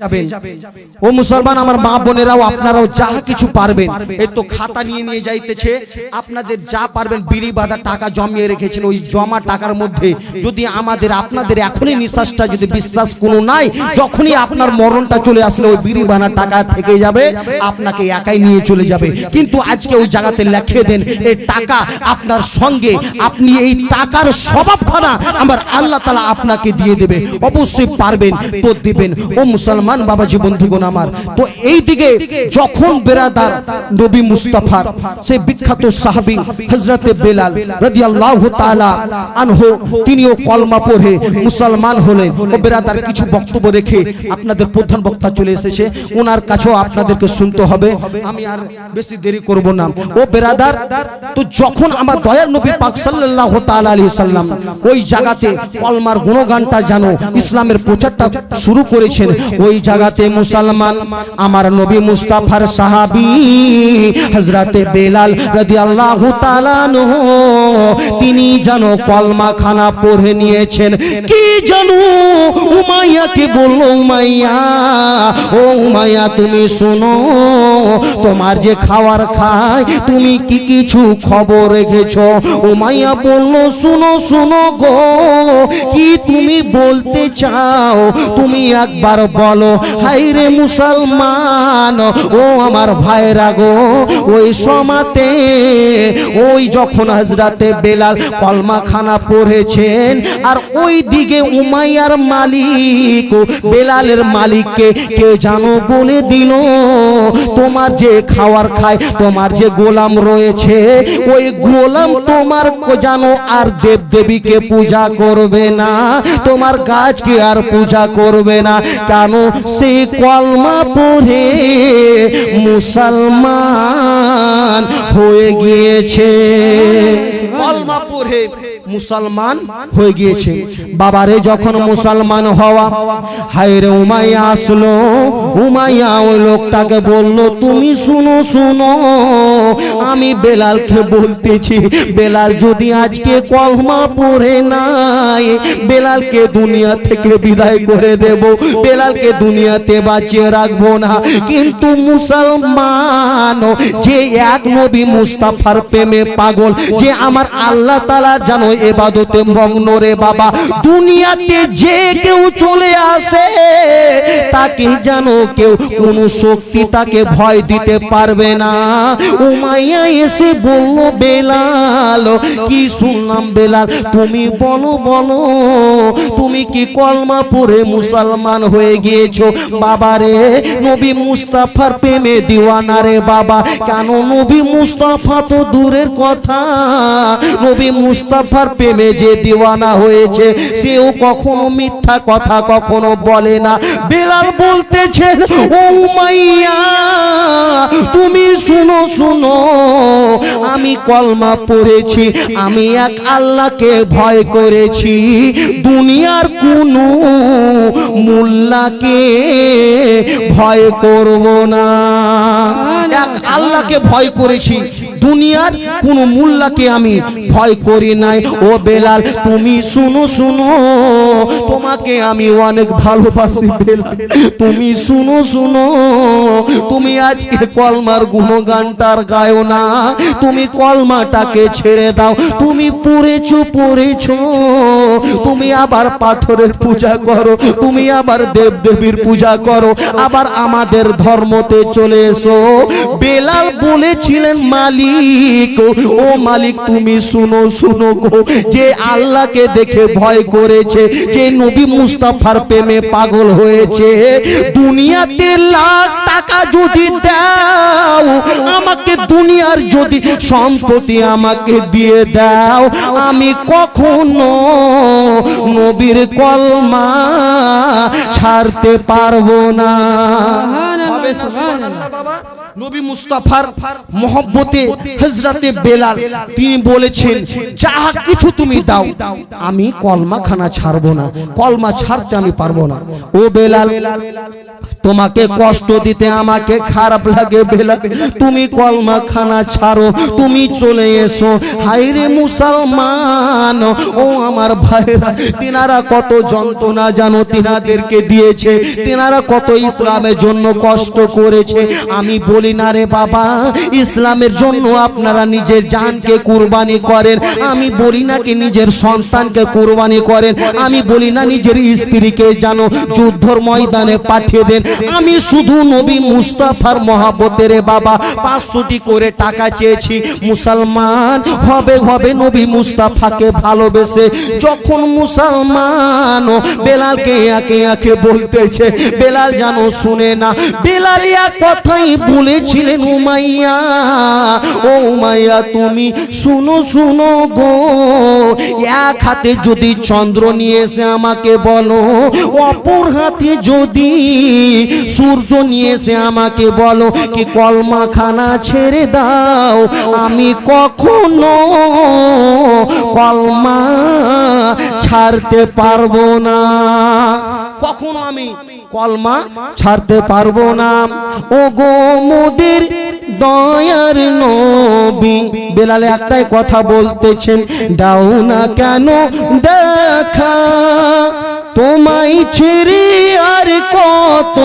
যাবেন। ও মুসলমান আমার মা বোনেরাও আপনারাও যা কিছু পারবেন। এই তো খাতা নিয়ে নিয়ে যাইতেছে। আপনাদের যা পারবেন বিড়ি বাঁধা টাকা জমিয়ে রেখেছেন। ওই জমা টাকার মধ্যে যদি আমাদের আপনাদের এখনই নিঃশ্বাসটা যদি বিশ্বাস কোনো নাই যখনই আপনার মরণটা চলে আসলে ওই বিড়ি বানা টাকা থেকে যাবে আপনাকে একাই নিয়ে চলে যাবে। কিন্তু আজকে ওই জায়গাতে লেখে দেন এই টাকা আপনার সঙ্গে আপনি এই টাকার স্বভাবখানা আমার আল্লাহ তালা আপনাকে দিয়ে দেবে। অবশ্যই পারবেন তো দিবেন। ও মুসলমান বাবাজি বন্ধুগণ আমার। তো এই দিকে যখন বেরাদার নবী মুস্তাফার সেই বিখ্যাত সাহাবী হযরতে বেলাল রাদিয়াল্লাহু তাআলা আনহু, তিনিও কলমা পড়ে মুসলমান হলেন। ও বেরাদার কিছু বক্তব্য রেখে আপনাদের প্রধান বক্তা চলে এসেছে। ওনার কাছেও আপনাদেরকে শুনতে হবে। আমি আর বেশি দেরি করব না। ও বেরাদার, তো যখন আমার দয়ার নবী পাক সাল্লাল্লাহু তাআলা আলাইহি সাল্লাম ওই জায়গাতে কলমার গুণগানটা জানো, ইসলামের প্রচারটা শুরু করেছেন, ওই জায়গাতে মুসলমান, আমার নবী মুস্তাফার সাহাবি হজরতে বেলাল রদি আল্লাহ তিনি যেন কলমা খানা পড়ে নিয়েছেন। কি জানো উমাইয়াকে বলল, উমাইয়া, ও উমাইয়া, তুমি শোনো, তোমার যে খাওয়ার খায়, তুমি কি কিছু খবর রেখেছ? রেখেছো উমাইয়া বলল, শুনো শুনো গো, কি তুমি বলতে চাও? তুমি একবার বলো হাইরে মুসলমান, ও আমার ভাইরা গো, ওই সমাতে, ওই যখন হজরতে বেলাল কলমা খানা পড়েছেন, আর ওই দিকে উমাইয়ার মালিক ও বেলালের মালিককে কে জানো বলে দিল, তোমার যে খাওয়ার খায়, তোমার যে গোলাম রয়েছে, ওই গোলাম তোমার জানো আর দেব দেবীকে পূজা করবে না, তোমার গাছকে আর পূজা করবে না, কেন সেই কলমা পড়ে মুসলমান হয়ে গিয়েছে। কলমা পড়ে মুসলমান হয়ে গিয়েছে। বাবারে যখন মুসলমান হওয়া হায়রে উমাইয়া আসলো। উমাইয়া ওই লোকটাকে বলল তুমি শুনো শুনো আমি বেলালকে বলতেছি বেলাল যদি আজকে কলমা পড়ে নাই বেলালকে দুনিয়া থেকে বিদায় করে দেব বেলালকে দুনিয়াতে বাঁচিয়ে রাখব না। কিন্তু মুসলমান যে এক নবী মুস্তাফার প্রেমে পাগল যে আমার আল্লাহ তালা জানো এবাদতে মগ্ন রে বাবা। দুনিয়াতে যে কেউ চলে আসে, তাকে জানো কেউ কোন শক্তি তাকে ভয় দিতে পারবে না। উমাইয়া এসে বলল, বেলাল, কি শুনলাম বেলাল, তুমি বলো বলো, তুমি কি কলমা পড়ে মুসলমান হয়ে গিয়েছো? বাবা রে, নবী মুস্তাফার প্রেমে দিওয়ানা রে বাবা। কেন নবী মুস্তাফা তো দূরের কথা? নবী মুস্তাফার প্রেমে যে দিওয়ানা হয়েছে, সেও কখনো মিথ্যা কথা কখনো বলে না। বেলাল বলতেছেন, ও মাইয়া, তুমি শুনো শুনো, আমি কলমা পড়েছি, আমি এক আল্লাহকে ভয় করেছি। দুনিয়ার কোনো মোল্লাকে ভয় করব না। এক আল্লাহকে ভয় করেছি দুনিয়ার কোন মোল্লাকে আমি ভয় করি নাই। ও বেলাল, তুমি শুনো শুনো, তোমাকে আমি অনেক ভালোবাসি বেলাল। তুমি শুনো শুনো, তুমি আজকে কলমার গুণগানটার গায়ো না। তুমি কলমাটাকে ছেড়ে দাও। তুমি পড়েছো পড়েছো, তুমি আবার পাথরের পূজা করো, তুমি আবার দেব দেবীর পূজা করো, আবার আমাদের ধর্মতে চলে এসো। বেলাল বলেছিলেন মালিক ও মালিক তুমি শুনো শুনো গো যে আল্লাহকে দেখে ভয় করেছে যে নবী মুস্তাফার প্রেমে পাগল হয়েছে। দুনিয়াতে লাখ টাকা যদি দাও আমাকে দুনিয়ার যদি সম্পত্তি আমাকে দিয়ে দাও আমি কখনো নবীর কলমা ছাড়তে পারব না। বাবা নবী মুস্তাফার মহব্বতে হজরতে বেলাল তিনি বলেছেন যাহা কিছু তুমি দাও আমি কলমা খানা ছাড়বো না কলমা ছাড়তে আমি পারব না। ও বেলাল তোমাকে কষ্ট দিতে আমাকে খারাপ লাগে বেলা তুমি কলমা খানা ছাড়ো তুমি চলে এসো হাইরে মুসলমান ও আমার ভাইরা তিনারা কত যন্ত্রণা জানো তিনাদেরকে দিয়েছে তিনারা কত ইসলামের জন্য কষ্ট করেছে। আমি বলি না রে বাবা ইসলামের জন্য আপনারা নিজের জানকে কুরবানি করেন? আমি বলি না কি নিজের সন্তানকে কুরবানি করেন। আমি বলি না নিজের স্ত্রীকে জানো যুদ্ধর ময়দানে পাঠিয়ে দেন। আমি শুধু নবী মুস্তাফার মহাবতের বাবা। পাঁচশোটি করে টাকা চেয়েছি। মুসলমান হবে হবে নবী মুস্তাফাকে ভালোবেসে। যখন মুসলমান বেলালকে একে একে বলতেছে, বেলাল যেন শুনে না। বেলাল এক কথাই বলেছিলেন, উমাইয়া ও উমাইয়া তুমি শুনো শুনো গো। এক হাতে যদি চন্দ্র নিয়ে এসে আমাকে বলো, অপর হাতে যদি সূর্য নিয়ে এসে আমাকে বলো কি কলমা খানা ছেড়ে দাও, আমি কখনো কলমা ছাড়তে পারব না। কখনো আমি কলমা ছাড়তে পারব না। ও গো মোদের দয়ার নবী বেলালে একটাই কথা বলতেছেন, দাও না কেন দেখা তোমায় ছেড়ে আর কত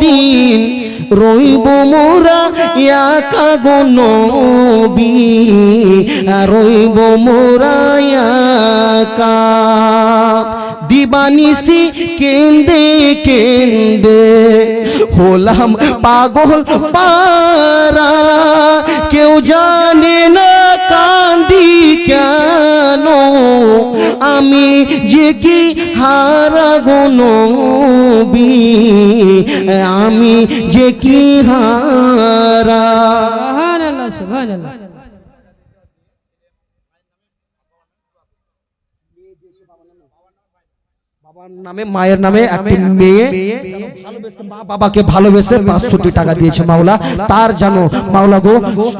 দিন রইব মোরা একা গো নবী? রইব মোরা একা দিবানিসি কেন্দে কেন্দে। হলাম পাগল পারা কেউ জানে না কান্দি কেন? আমি যে কি হারা গনবি আমি যে কি হারা। সুবহানাল্লাহ সুবহানাল্লাহ। বাবার নামে মায়ের নামে একটি মেয়ে ভালোবেসে মা বাবাকে ভালোবেসে পাঁচশোটি টাকা দিয়েছে মাওলা। তার জানো মাওলা গো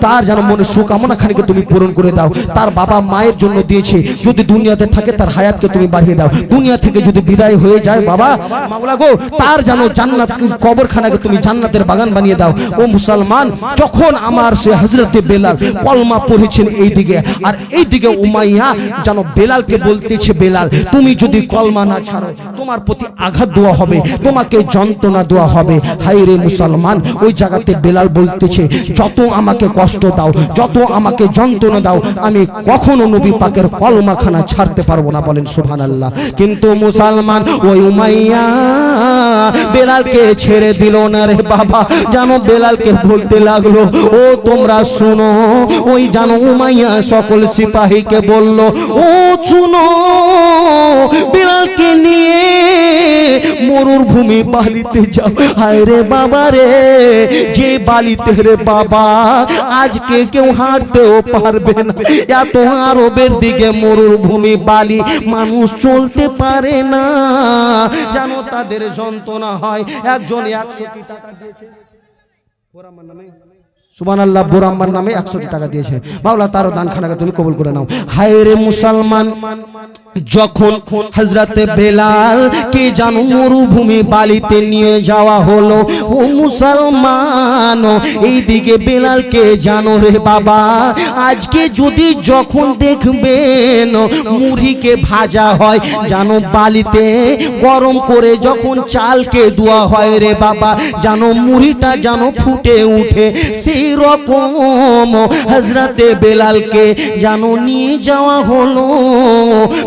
তার মনে সুকামনা খানিকে তুমি পূরণ করে দাও। তার বাবা মায়ের জন্য দিয়েছে। যদি দুনিয়াতে থাকে তার হায়াতকে তুমি বাড়িয়ে দাও। দুনিয়া থেকে যদি বিদায় হয়ে যায় বাবা মাওলা গো তার যেন জান্নাত কবরখানাকে তুমি জান্নাতের বাগান বানিয়ে দাও। ও মুসলমান যখন আমার সে হজরতে বেলাল কলমা পড়েছেন এই দিকে আর এই দিকে উমাইয়া যেন বেলালকে বলতেছে বেলাল তুমি যদি কলমা না ছাড়ো তোমার প্রতি আঘাত দেওয়া হবে, তোমাকে যন্ত্রণা দেওয়া হবে। হাই রে মুসলমান, ওই জায়গাতে বেলাল বলতেছে, যত আমাকে কষ্ট দাও, যত আমাকে যন্ত্রণা দাও, আমি কখনো নবী পাকের কলমাখানা ছাড়তে পারব না। বলেন সুহান আল্লাহ কিন্তু মুসলমান, ওই উমাইয়া বেলালকে ছেড়ে দিল না রে বাবা। জানো বেলালকে বলতে লাগল, ও, তোমরা শুনো। ওই জানো উমাইয়া সকল সিপাহীকে বলল, ও, শুনো, বেলালকে নিয়ে মরুর ভূমি বালিতে যাও। হায় রে বাবা রে, যে বালিতে রে বাবা, আজকে কেউ হাঁটতেও পারবে না। এত আরবের দিকে মরুর ভূমি বালি, মানুষ চলতে পারে না। জানো তাদের যন্ত্রণা হয়। একজন একশো টাকা দিয়েছে। ওরামার নামে সুবান আল্লাহ বোরাম্মার নামে একশো টাকা দিয়েছে। মাওলা, তারও দান খানাকে তুমি কবুল করে নাও। হায় রে মুসলমান, যখন হজরতে বেলাল, কে জানো মরুভূমি বালিতে নিয়ে যাওয়া হলো? ও মুসলমান, এইদিকে বেলালকে জানো রে বাবা? আজকে যদি যখন দেখবেন মুড়িকে ভাজা হয়, জানো বালিতে গরম করে যখন চালকে দোয়া হয় রে বাবা, জানো মুড়িটা জানো ফুটে উঠে, সেই রকম। হজরতে বেলালকে জানো নিয়ে যাওয়া হলো।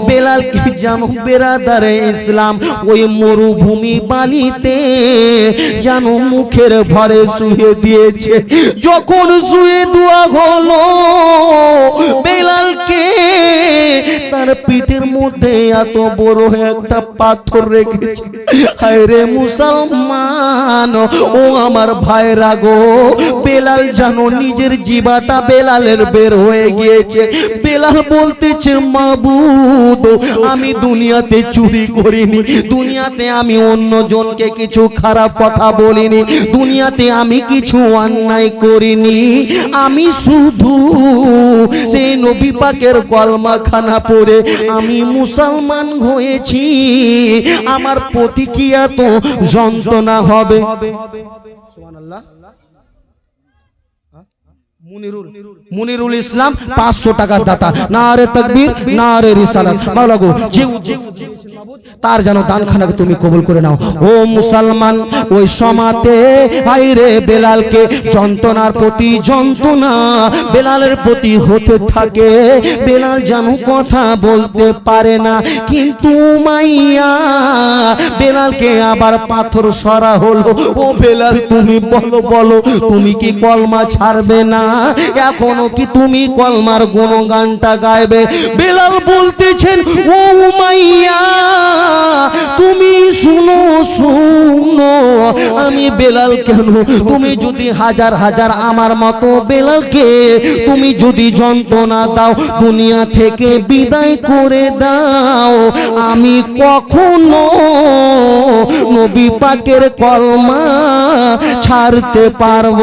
বেলালকে জানো বেরাদারে ইসলাম, ওই মরুভূমি বালিতে জানো মুখের ভরে শুয়ে দিয়েছে। যখন শুয়ে দেওয়া হলো বেলালকে তার পিঠের মধ্যে এত বড় একটা পাথর রেখেছে। হায় রে মুসলমান, ও আমার ভাইরা গো, বেলাল জানো নিজের জিবাটা বেলালের বের হয়ে গিয়েছে। বেলাল বলতেছে, মাবুদ, আমি দুনিয়াতে চুরি করিনি। দুনিয়াতে আমি অন্য জনকে কিছু খারাপ কথা বলিনি। দুনিয়াতে আমি কিছু অন্যায় করিনি। আমি শুধু সেই নবী পাকের কলমা খানা পড়ে আমি মুসলমান হয়েছি। আমার প্রতিক্রিয়া তো যন্ত্রণা হবে। মুনিরুল ইসলাম পাঁচশো টাকার দাতা। না রে তকবীর না রে রিসালাত। মাওলা গো, যে তার যেন দানখানাকে তুমি কবুল করে নাও। ও মুসলমান, ওই সমাতে আইরে বেলালকে যন্ত্রণার প্রতি যন্ত্রণা বেলালের প্রতি হতে থাকে। বেলাল যেন কথা বলতে পারে না, কিন্তু মাইয়া বেলালকে আবার পাথর সরা হলো। ও বেলাল, তুমি বলো বলো, তুমি কি কলমা ছাড়বে না? এখনও কি তুমি কলমার গুণগানটা গাইবে? বেলাল বলতেছেন, ও মাইয়া তুমি শুনো শুনো। আমি বেলাল কেন? তুমি যদি হাজার হাজার আমার মতো বেলালকে তুমি যদি যন্ত্রণা দাও, দুনিয়া থেকে বিদায় করে দাও। আমি কখনো নবী পাকের কলমা ছাড়তে পারব